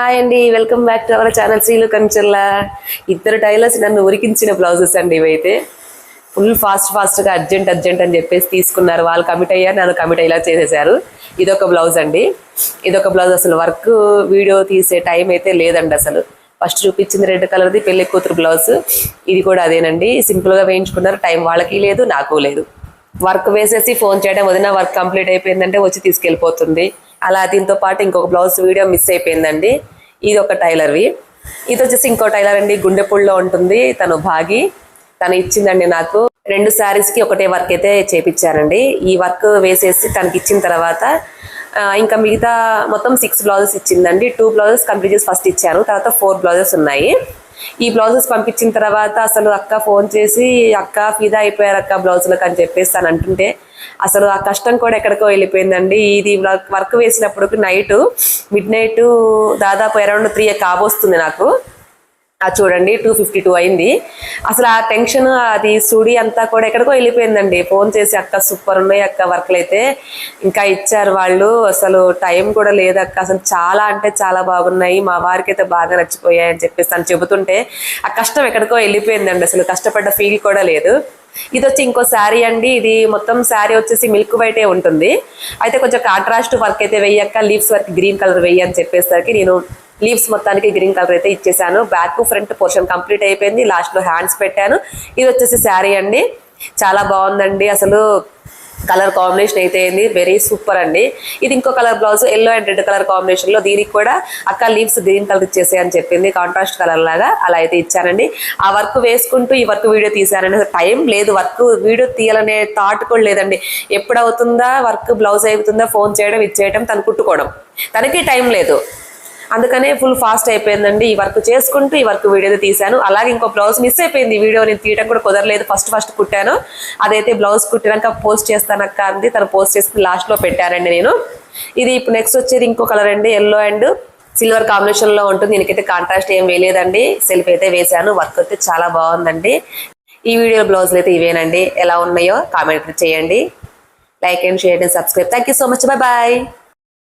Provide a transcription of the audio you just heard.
Hi అండి welcome back to our channel శ్రీలు కంచెల్లా ఇద్దరు టైలర్స్ నన్ను ఉరికించిన బ్లౌజెస్ అండి ఇవైతే. ఫుల్ ఫాస్ట్ ఫాస్ట్గా అర్జెంట్ అర్జెంట్ అని చెప్పేసి తీసుకున్నారు. వాళ్ళు కమిట్ అయ్యారు నన్ను కమిట్ అయ్యేలా చేసేసారు ఇదొక బ్లౌజ్ అండి. ఇదొక బ్లౌజ్ అసలు వర్క్ వీడియో తీసే టైం అయితే లేదండి అసలు. ఫస్ట్ చూపించింది రెడ్ కలర్ది పెళ్ళి కూతురు బ్లౌజ్. ఇది కూడా అదేనండి. సింపుల్గా వేయించుకున్నారు. టైం వాళ్ళకి లేదు నాకు లేదు. వర్క్ వేసేసి ఫోన్ చేయడం వదిన వర్క్ కంప్లీట్ అయిపోయిందంటే వచ్చి తీసుకెళ్ళిపోతుంది. అలా దీంతో పాటు ఇంకొక బ్లౌజ్ వీడియో మిస్ అయిపోయిందండి. ఇది ఒక టైలర్వి. ఇది వచ్చేసి ఇంకో టైలర్ అండి గుండెపూడిలో ఉంటుంది. తను భాగి. తను ఇచ్చిందండి నాకు. రెండు శారీస్కి ఒకటే వర్క్ అయితే చేపించానండి ఈ వర్క్ వేసేసి తనకి ఇచ్చిన తర్వాత ఇంకా మిగతా మొత్తం సిక్స్ బ్లౌజెస్ ఇచ్చిందండి. టూ బ్లౌజెస్ కంప్లీట్ చేసి ఫస్ట్ ఇచ్చాను తర్వాత ఫోర్ బ్లౌజెస్ ఉన్నాయి. ఈ బ్లౌజెస్ పంపించిన తర్వాత అసలు అక్క ఫోన్ చేసి అక్క ఫిదా అయిపోయారు అక్క బ్లౌజులకు అని చెప్పేసి అని అంటుంటే అసలు ఆ కష్టం కూడా ఎక్కడికో వెళ్ళిపోయిందండి. ఇది వర్క్ వేసినప్పుడు నైట్ మిడ్ నైట్ దాదాపు అరౌండ్ త్రీ కాబోస్తుంది నాకు. అది చూడండి టూ ఫిఫ్టీ టూ అయింది. అసలు ఆ టెన్షన్ అది సుడి అంతా కూడా ఎక్కడికో వెళ్ళిపోయిందండి. ఫోన్ చేసి అక్క సూపర్ ఉన్నాయి అక్క వర్క్లు అయితే. ఇంకా ఇచ్చారు వాళ్ళు. అసలు టైం కూడా లేదు అక్క. అసలు చాలా అంటే చాలా బాగున్నాయి. మా వారికి అయితే బాగా నచ్చిపోయాయి అని చెప్పేసి తను చెబుతుంటే ఆ కష్టం ఎక్కడికో వెళ్ళిపోయిందండి. అసలు కష్టపడ్డ ఫీల్ కూడా లేదు. ఇది వచ్చి ఇంకో శారీ అండి. ఇది మొత్తం శారీ వచ్చేసి మిల్క్ వైటే ఉంటుంది. అయితే కొంచెం కాంట్రాస్ట్ వర్క్ అయితే వెయ్యక్క లీవ్స్ వర్క్ గ్రీన్ కలర్ వెయ్యి అని చెప్పేసరికి నేను లీవ్స్ మొత్తానికి గ్రీన్ కలర్ అయితే ఇచ్చేసాను. బ్యాక్ ఫ్రంట్ పోర్షన్ కంప్లీట్ అయిపోయింది. లాస్ట్లో హ్యాండ్స్ పెట్టాను. ఇది వచ్చేసి శారీ అండి. చాలా బాగుందండి. అసలు కలర్ కాంబినేషన్ అయితే ఏంది? వెరీ సూపర్ అండి. ఇది ఇంకో colour blouse yellow and red colour కాంబినేషన్లో దీనికి కూడా అక్క లీవ్స్ గ్రీన్ కలర్ ఇచ్చేసే అని చెప్పింది. కాంట్రాస్ట్ కలర్ లాగా అలా అయితే ఇచ్చానండి. ఆ వర్క్ వేసుకుంటూ ఈ వర్క్ వీడియో తీసానండి టైం లేదు. వర్క్ వీడియో తీయాలనే థాట్ కూడా లేదండి. ఎప్పుడవుతుందా వర్క్ బ్లౌజ్ అవుతుందా ఫోన్ చేయడం ఇచ్చేయడం తను కుట్టుకోవడం. తనకి టైం లేదు. అందుకనే ఫుల్ ఫాస్ట్ అయిపోయిందండి. ఈ వర్క్ చేసుకుంటూ ఈ వర్క్ వీడియో తీశాను. అలాగే ఇంకో బ్లౌజ్ మిస్ అయిపోయింది. వీడియో నేను తీయడం కూడా కుదరలేదు. ఫస్ట్ ఫస్ట్ కుట్టాను. అదైతే బ్లౌజ్ కుట్టినాక పోస్ట్ చేస్తానక్క అంది. తను పోస్ట్ చేసుకుని లాస్ట్లో పెట్టానండి నేను. ఇది ఇప్పుడు నెక్స్ట్ వచ్చేది ఇంకో కలర్ అండి. ఎల్లో అండ్ సిల్వర్ కాంబినేషన్లో ఉంటుంది. దీనికైతే కాంట్రాస్ట్ ఏం వేయలేదండి. సెల్ఫ్ అయితే వేశాను. వర్క్ అయితే చాలా బాగుందండి. ఈ వీడియో బ్లౌజ్లు అయితే ఇవేనండి. ఎలా ఉన్నాయో కామెంట్ చేయండి. Like and share and subscribe thank you so much bye bye